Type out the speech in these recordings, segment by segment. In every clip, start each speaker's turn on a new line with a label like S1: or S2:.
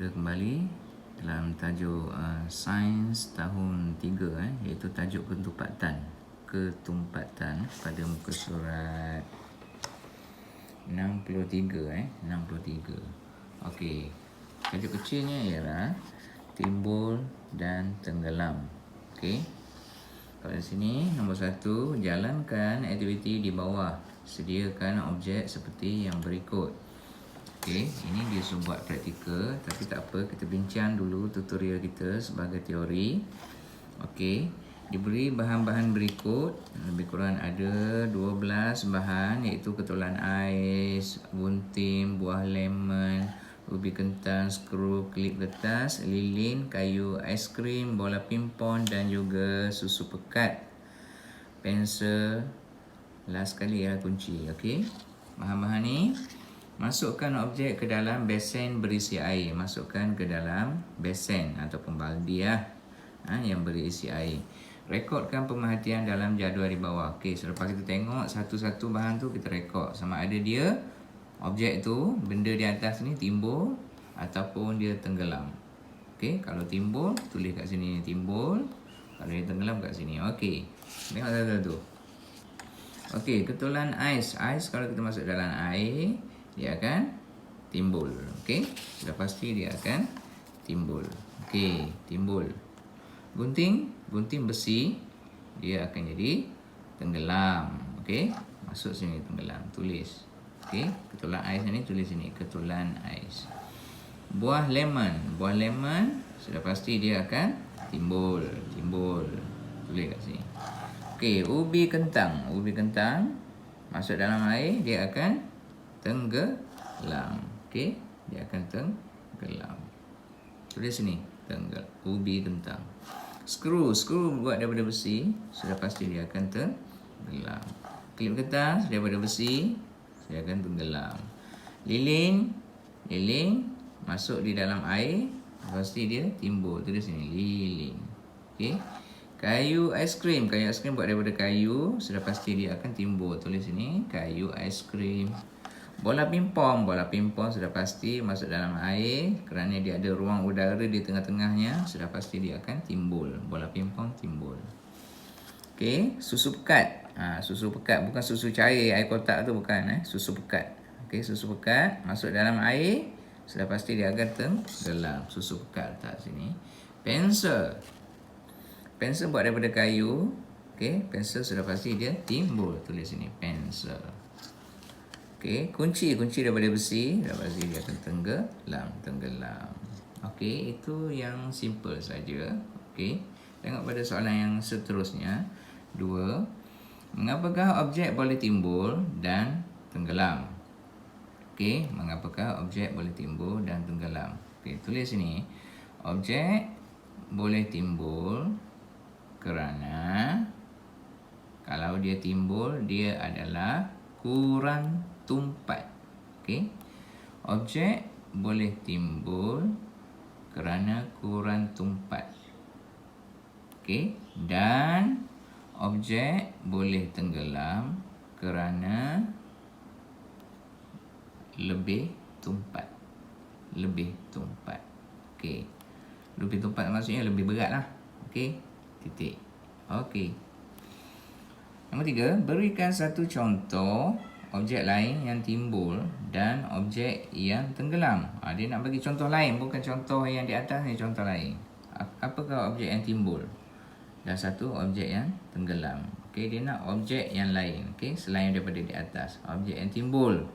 S1: Kita kembali dalam tajuk uh, sains tahun 3 eh iaitu tajuk ketumpatan. Ketumpatan pada muka surat 63 eh 63. Okey. Tajuk kecilnya ialah timbul dan tenggelam. Okey. Pada sini nombor satu jalankan aktiviti di bawah. Sediakan objek seperti yang berikut. Okey, ini dia suruh buat praktikal tapi tak apa, kita bincang dulu tutorial kita sebagai teori. Okey, diberi bahan-bahan berikut, lebih kurang ada 12 bahan iaitu ketulan ais, gunting, buah lemon, ubi kentang, skru, klip kertas, lilin, kayu aiskrim, bola pimpon dan juga susu pekat. Pensel, last kali ialah kunci, okey. Bahan-bahan ni Masukkan objek ke dalam besen berisi air. Masukkan ke dalam besen ataupun baldi lah. Ha, yang berisi air. Rekodkan pemerhatian dalam jadual di bawah. Okey, selepas kita tengok satu-satu bahan tu kita rekod. Sama ada dia, objek tu, benda di atas ni timbul ataupun dia tenggelam. Okey, kalau timbul, tulis kat sini timbul. Kalau dia tenggelam kat sini. Okey, tengok satu-satu. Okey, ketulan ais. Ais kalau kita masuk dalam air, dia akan timbul. Okey, sudah pasti dia akan timbul. Okey, timbul. Gunting, gunting besi dia akan jadi tenggelam. Okey, masuk sini tenggelam. Tulis. Okey, ketulan ais ni tulis sini, ketulan ais. Buah lemon, buah lemon sudah pasti dia akan timbul, timbul. Tulis kat sini. Okey, ubi kentang, ubi kentang masuk dalam air dia akan tenggelam. Okey, dia akan tenggelam. Tulis sini, tenggelam. Ubi kentang. Skru, skru buat daripada besi, sudah pasti dia akan tenggelam. Klip kertas daripada besi, dia akan tenggelam. Lilin, lilin masuk di dalam air, pasti dia timbul. Tulis sini, lilin. Okey. Kayu aiskrim, kayu aiskrim buat daripada kayu, sudah pasti dia akan timbul. Tulis sini, kayu aiskrim. Bola pimpong, bola pimpong sudah pasti masuk dalam air kerana dia ada ruang udara di tengah-tengahnya, sudah pasti dia akan timbul. Bola pimpong timbul. Okey, susu pekat. Ha, susu pekat bukan susu cair air kotak tu bukan eh, susu pekat. Okey, susu pekat masuk dalam air, sudah pasti dia akan tenggelam. Susu pekat letak sini. Pensel. Pensel buat daripada kayu. Okey, pensel sudah pasti dia timbul. Tulis sini pensel. Okey, kunci kunci daripada besi, daripada besi dia akan tenggelam, tenggelam. Okey, itu yang simple saja. Okey. Tengok pada soalan yang seterusnya. Dua. Mengapakah objek boleh timbul dan tenggelam? Okey, mengapakah objek boleh timbul dan tenggelam? Okey, tulis sini. Objek boleh timbul kerana kalau dia timbul dia adalah kurang tumpat. Okey. Objek boleh timbul kerana kurang tumpat. Okey. Dan objek boleh tenggelam kerana lebih tumpat. Lebih tumpat. Okey. Lebih tumpat maksudnya lebih berat lah. Okey. Titik. Okey. Nombor tiga, berikan satu contoh objek lain yang timbul dan objek yang tenggelam. Ha, dia nak bagi contoh lain, bukan contoh yang di atas ni, contoh lain. Apakah objek yang timbul? Dan satu objek yang tenggelam. Okey, dia nak objek yang lain, okey, selain daripada di atas. Objek yang timbul.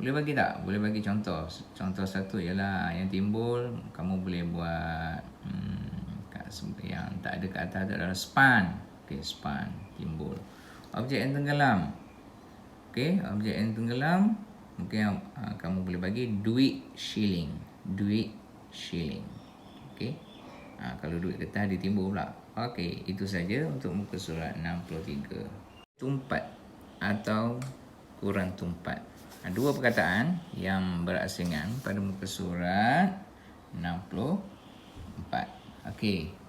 S1: Boleh bagi tak? Boleh bagi contoh. Contoh satu ialah yang timbul, kamu boleh buat hmm, yang tak ada kat atas adalah span. Okey, span timbul. Objek yang tenggelam. Okey, objek yang tenggelam mungkin uh, kamu boleh bagi duit shilling. Duit shilling. Okey. Uh, kalau duit kertas ditimbul pula. Okey, itu saja untuk muka surat 63. Tumpat atau kurang tumpat. Uh, dua perkataan yang berasingan pada muka surat 64. Okey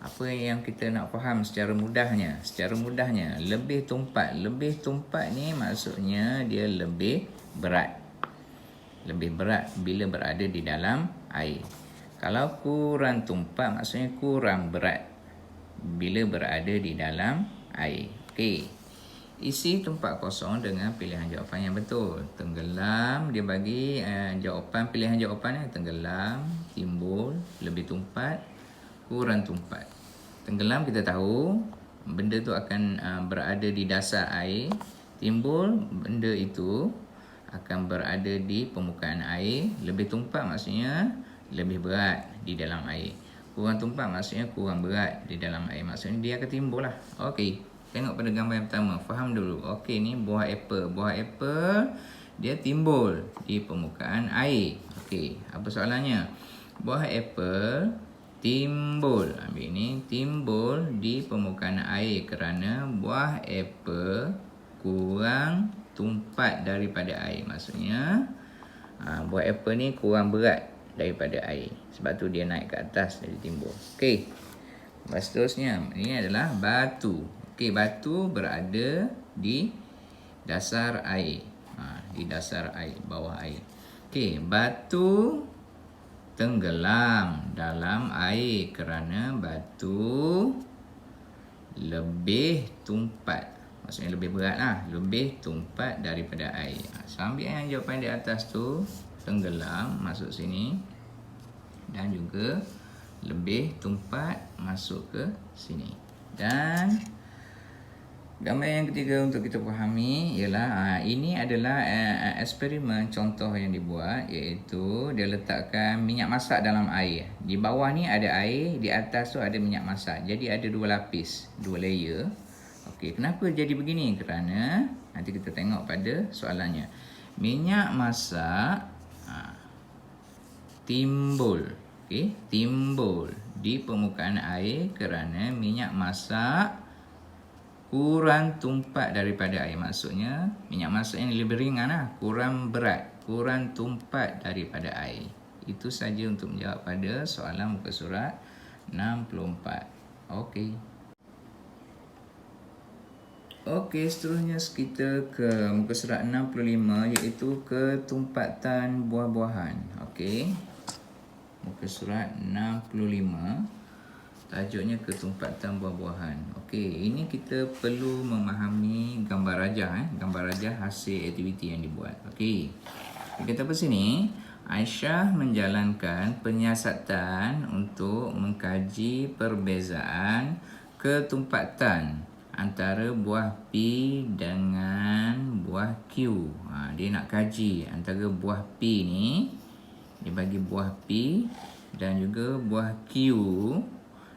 S1: apa yang kita nak faham secara mudahnya secara mudahnya lebih tumpat lebih tumpat ni maksudnya dia lebih berat lebih berat bila berada di dalam air. Kalau kurang tumpat maksudnya kurang berat bila berada di dalam air. Okey. Isi tempat kosong dengan pilihan jawapan yang betul. Tenggelam dia bagi uh, jawapan pilihan jawapan yang tenggelam, timbul, lebih tumpat, kurang tumpat. Tenggelam kita tahu benda tu akan uh, berada di dasar air, timbul benda itu akan berada di permukaan air, lebih tumpat maksudnya lebih berat di dalam air. Kurang tumpat maksudnya kurang berat di dalam air. Maksudnya dia akan timbul lah. Okey. Tengok pada gambar yang pertama. Faham dulu. Okey ni buah apple. Buah apple dia timbul di permukaan air. Okey. Apa soalannya? Buah apple timbul. Ambil ni. Timbul di permukaan air kerana buah apple kurang tumpat daripada air. Maksudnya ha, buah apple ni kurang berat daripada air. Sebab tu dia naik ke atas dari timbul. Okey. Seterusnya, ini adalah batu. Okey, batu berada di dasar air. Ha, di dasar air, bawah air. Okey, batu tenggelam dalam air kerana batu lebih tumpat. Maksudnya lebih berat lah. Lebih tumpat daripada air. Ha, sambil yang jawapan di atas tu tenggelam masuk sini. Dan juga lebih tumpat masuk ke sini. Dan Gambar yang ketiga untuk kita fahami ialah ha, ini adalah uh, eksperimen contoh yang dibuat iaitu dia letakkan minyak masak dalam air. Di bawah ni ada air, di atas tu ada minyak masak. Jadi ada dua lapis, dua layer. Okey, kenapa jadi begini? Kerana nanti kita tengok pada soalannya. Minyak masak ha, timbul, okey, timbul di permukaan air kerana minyak masak kurang tumpat daripada air maksudnya minyak masak ini lebih ringan lah. Kurang berat kurang tumpat daripada air. Itu saja untuk menjawab pada soalan muka surat 64 okey. Okey seterusnya kita ke muka surat 65 iaitu ketumpatan buah-buahan. Okey. Muka surat 65 Tajuknya ketumpatan buah-buahan. Okey, ini kita perlu memahami gambar raja eh, gambar raja hasil aktiviti yang dibuat. Okey. Kita apa sini? Aisyah menjalankan penyiasatan untuk mengkaji perbezaan ketumpatan antara buah P dengan buah Q. Ha, dia nak kaji antara buah P ni dia bagi buah P dan juga buah Q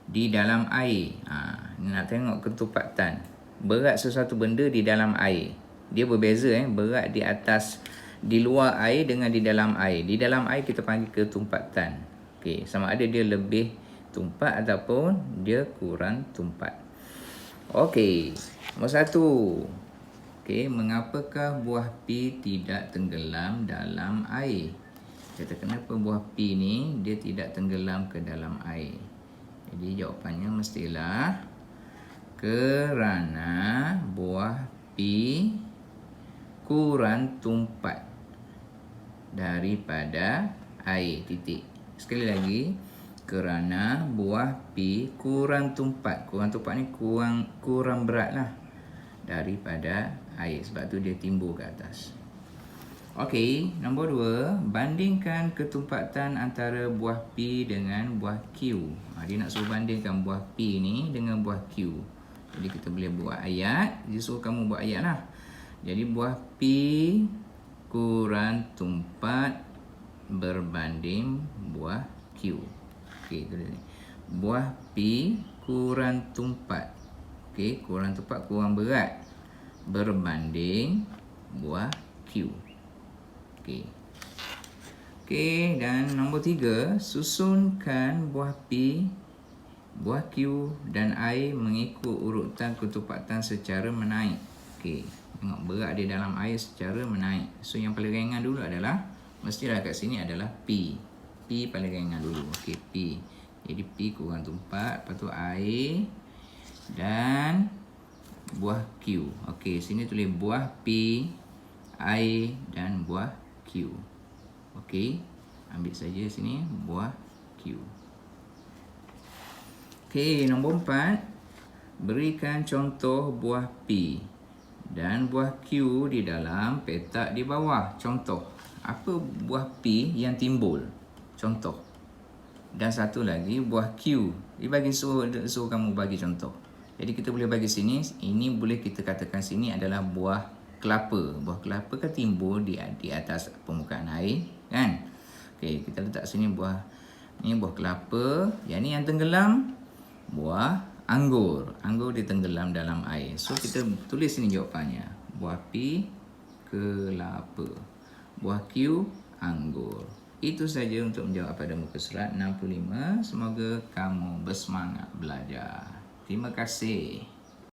S1: di dalam air. Ha, nak tengok ketupatan. Berat sesuatu benda di dalam air. Dia berbeza eh. Berat di atas, di luar air dengan di dalam air. Di dalam air kita panggil ketumpatan. Okay. Sama ada dia lebih tumpat ataupun dia kurang tumpat. Okey. Nombor satu. Okey. Mengapakah buah P tidak tenggelam dalam air? Kata kenapa buah P ni dia tidak tenggelam ke dalam air? Jadi jawapannya mestilah kerana buah P kurang tumpat daripada air titik. Sekali lagi kerana buah P kurang tumpat. Kurang tumpat ni kurang kurang beratlah daripada air sebab tu dia timbul ke atas. Okey, nombor dua, bandingkan ketumpatan antara buah P dengan buah Q. Ha, dia nak suruh bandingkan buah P ni dengan buah Q. Jadi kita boleh buat ayat, dia suruh kamu buat ayat lah. Jadi buah P kurang tumpat berbanding buah Q. Okey, itu dia ni. Buah P kurang tumpat. Okey, kurang tumpat, kurang berat berbanding buah Q. Okey. Okey, dan nombor tiga, susunkan buah P, buah Q dan air mengikut urutan ketupatan secara menaik. Okey, tengok berat dia dalam air secara menaik. So, yang paling ringan dulu adalah, mestilah kat sini adalah P. P paling ringan dulu. Okey, P. Jadi, P kurang tumpat, lepas tu air dan buah Q. Okey, sini tulis buah P, air dan buah Q. Okey. Ambil saja sini buah Q. Okey, nombor empat. Berikan contoh buah P dan buah Q di dalam petak di bawah. Contoh, apa buah P yang timbul? Contoh. Dan satu lagi buah Q. Dia bagi suruh, suruh kamu bagi contoh. Jadi kita boleh bagi sini, ini boleh kita katakan sini adalah buah kelapa. Buah kelapa kan timbul di di atas permukaan air, kan? Okey, kita letak sini buah ni buah kelapa. Yang ni yang tenggelam buah anggur. Anggur ditenggelam dalam air. So kita tulis sini jawapannya. Buah P kelapa. Buah Q anggur. Itu saja untuk menjawab pada muka surat 65. Semoga kamu bersemangat belajar. Terima kasih.